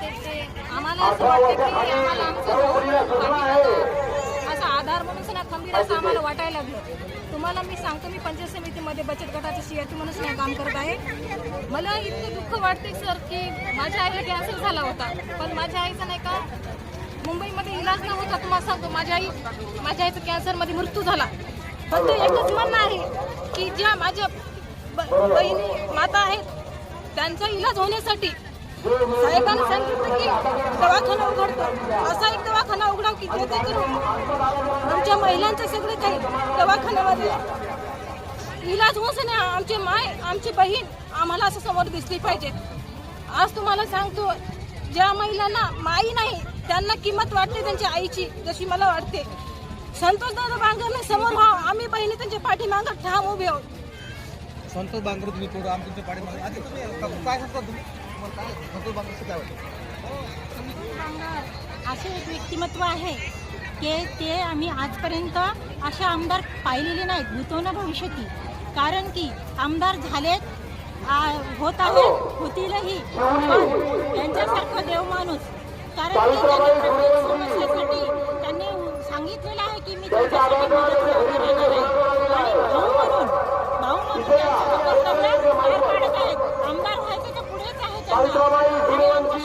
ते आम्हाला असं वाटतं की आम्हाला आमचं. असा आधार म्हणून ना खंबीर असं आम्हाला वाटायला लागलं. तुम्हाला मी सांगतो मी पंचायत समितीमध्ये बचत गटाची सियाती म्हणून नाही काम करत आहे. मला इतकं दुःख वाटते सर की माझ्या आईला कॅन्सर झाला होता. पण माझ्या आईचा नाही का मुंबईमध्ये इलाज न होता तुम्हाला सांगतो माझ्या आई माझ्या आईचा कॅन्सरमध्ये मृत्यू झाला. फक्त एकच म्हणणं आहे की ज्या माझ्या बहिणी माता आहेत त्यांचा इलाज होण्यासाठी साहेबांनी सांगितलं की दवाखाना उघडतो. असा एक दवाखाना उघडाव की जेणेकरून आमच्या महिलांचं सगळं काही दवाखान्यामध्ये इलाज होऊच नाही आमची माय आमची बहीण आम्हाला असं समोर दिसली पाहिजे. आज तुम्हाला सांगतो ज्या महिलांना माई नाही त्यांना किंमत वाटते त्यांच्या आईची जशी मला वाटते. संतोष दादा बांगरने समोर व्हा आम्ही बहिणी त्यांच्या पाठीमागं ठाम उभे आहोत. संतोष बांगर तुम्ही काय सांगता तुम्ही? संतोष हो, असे एक व्यक्तिमत्व आहे की ते आम्ही आजपर्यंत असे आमदार पाहिलेले नाहीत भूतो भविष्यती कारण की आमदार झालेत होत आहेत होतीलही. पण त्यांच्यासारखं देव माणूस कारण की त्यांनी प्रत्येक समस्येसाठी त्यांनी सांगितलेलं आहे की मी तुमच्यासाठी সাবিত্রাবাই ফুলেগঞ্জি